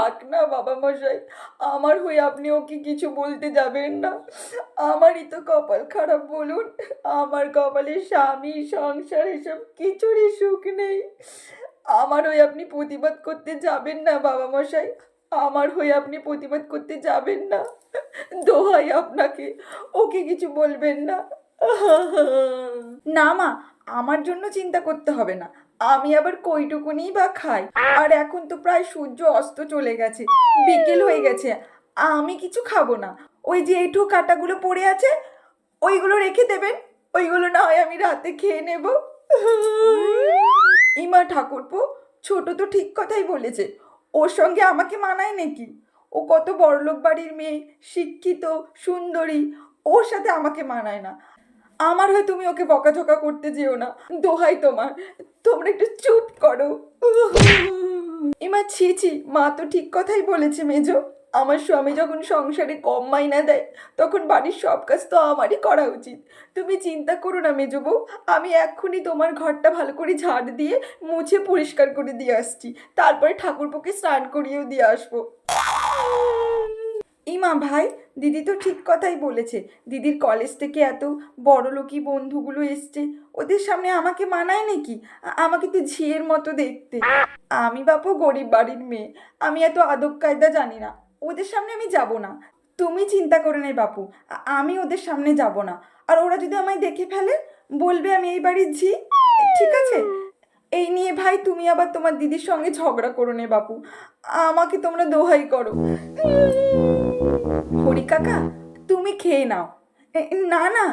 থাক না, বাবা মশাই। আমার হয়ে আপনি ওকে কিছু বলতে যাবেন না। আমারই তো কপাল খারাপ, বলুন। আমার কপালে স্বামী, সংসার, এসব কিছুরই সুখ নেই। আমার হয়ে আপনি প্রতিবাদ করতে যাবেন না, বাবা মশাই। আমার হয়ে আপনি প্রতিবাদ করতে যাবেন না। দোহাই আপনাকে, ওকে কিছু বলবেন না। না মা, আমার জন্য চিন্তা করতে হবে না। আমি আবার কইটুকুনি বা খাই? আর এখন তো প্রায় সূর্য অস্ত চলে গেছে, বিকেল হয়ে গেছে, আমি কিছু খাব না। ওই যে এঁঠো কাটাগুলো পড়ে আছে, ওইগুলো রেখে দেবেন, ওইগুলো না হয় আমি রাতে খেয়ে নেব। ইমা ঠাকুরপো, ছোট তো ঠিক কথাই বলেছে, ওর সঙ্গে আমাকে মানায় নাকি? ও কত বড়লোক বাড়ির মেয়ে, শিক্ষিত, সুন্দরী, ওর সাথে আমাকে মানায় না। আমার হয় তুমি ওকে বকাঝকা করতে যেও না। দোহাই তোমার। তোমরা একটু চুপ করো। এমা ছি ছি, মা তো ঠিক কথাই বলেছে মেজো। আমার স্বামী যখন সংসারে কম মাইনা দেয়, তখন বাড়ির সব কাজ তো আমারই করা উচিত। তুমি চিন্তা করো না মেজো বউ, আমি এক্ষুনি তোমার ঘরটা ভালো করে ঝাড় দিয়ে মুছে পরিষ্কার করে দিয়ে আসছি। তারপরে ঠাকুরপোকে স্নান করিয়েও দিয়ে আসব। ইমা, ভাই দিদি তো ঠিক কথাই বলেছে। দিদির কলেজ থেকে এত বড় লোকই বন্ধুগুলো এসছে। ওদের সামনে আমাকে মানায় নাকি? আমাকে তো ঝিয়ের মতো দেখতে। আমি বাপু গরিব বাড়ির মেয়ে। আমি এত আদব কায়দা জানি না। ওদের সামনে আমি যাব না। তুমি চিন্তা করে নে বাপু। আমি ওদের সামনে যাব না। আর ওরা যদি আমায় দেখে ফেলে, বলবে আমি এই বাড়ির ঝি। ঠিক আছে? এই নিয়ে ভাই তুমি আবার তোমার দিদির সঙ্গে ঝগড়া করো নে বাপু। আমাকে তোমরা দোহাই করো। হরি কাকা, তুমি খেয়ে নাও। না না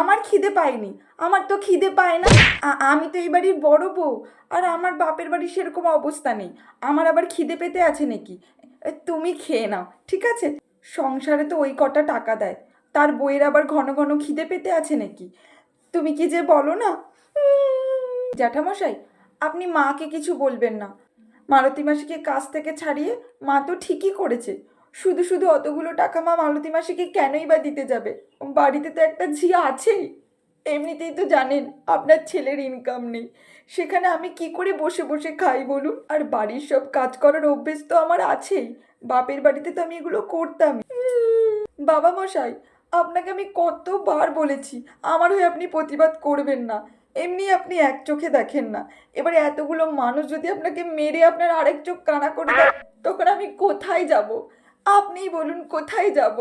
আমার খিদে পায়নি। আমার তো খিদে পায় না। আমি তো এই বাড়ির বড় বউ, আর আমার বাপের বাড়ির সেরকম অবস্থা নেই। আমার আবার খিদে পেতে আছে নাকি? তুমি খেয়ে নাও, ঠিক আছে? সংসারে তো ওই কটা টাকা দেয়। তার বইয়ের আবার ঘন ঘন খিদে পেতে আছে নাকি? তুমি কি যে বলো না? জ্যাঠামশাই আপনি মাকে কিছু বলবেন না। মালতী মাসিকে কাজ থেকে ছাড়িয়ে মা তো ঠিকই করেছে। শুধু শুধু অতগুলো টাকা মা মালতী মাসিকে কেনই বা দিতে যাবে? বাড়িতে তো একটা ঝি আছেই। এমনিতেই তো জানেন, আপনার ছেলের ইনকাম নেই। সেখানে আমি কি করে বসে বসে খাই বলুন? আর বাড়ির সব কাজ করার অভ্যেস তো আমার আছেই। বাপের বাড়িতে তো আমি এগুলো করতাম। বাবা মশাই, আপনাকে আমি কতবার বলেছি, আমার হয়ে আপনি প্রতিবাদ করবেন না। এমনি আপনি এক চোখে দেখেন না। এবারে এতগুলো মানুষ যদি আপনাকে মেরে আপনার আরেক চোখ কানা করে দেয়, তখন আমি কোথায় যাব? আপনিই বলুন কোথায় যাব?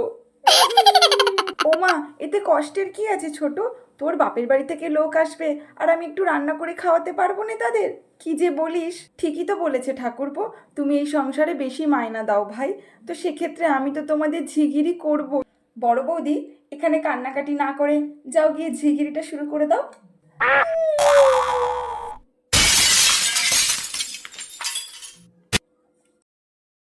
ওমা এতে কষ্টের কি আছে ছোট? তোর বাপের বাড়ি থেকে লোক আসবে? আর আমি একটু রান্না করে খাওয়াতে পারব না তাদের? কি যে বলিস? ঠিকই তো বলেছে ঠাকুরপো, তুমি এই সংসারে বেশি মায়না দাও ভাই। তো সেক্ষেত্রে আমি তো তোমাদের ঝিগিরি করব। বড় বৌদি, এখানে কান্নাকাটি না করে যাও গিয়ে ঝিগিরিটা শুরু করে দাও। Ah!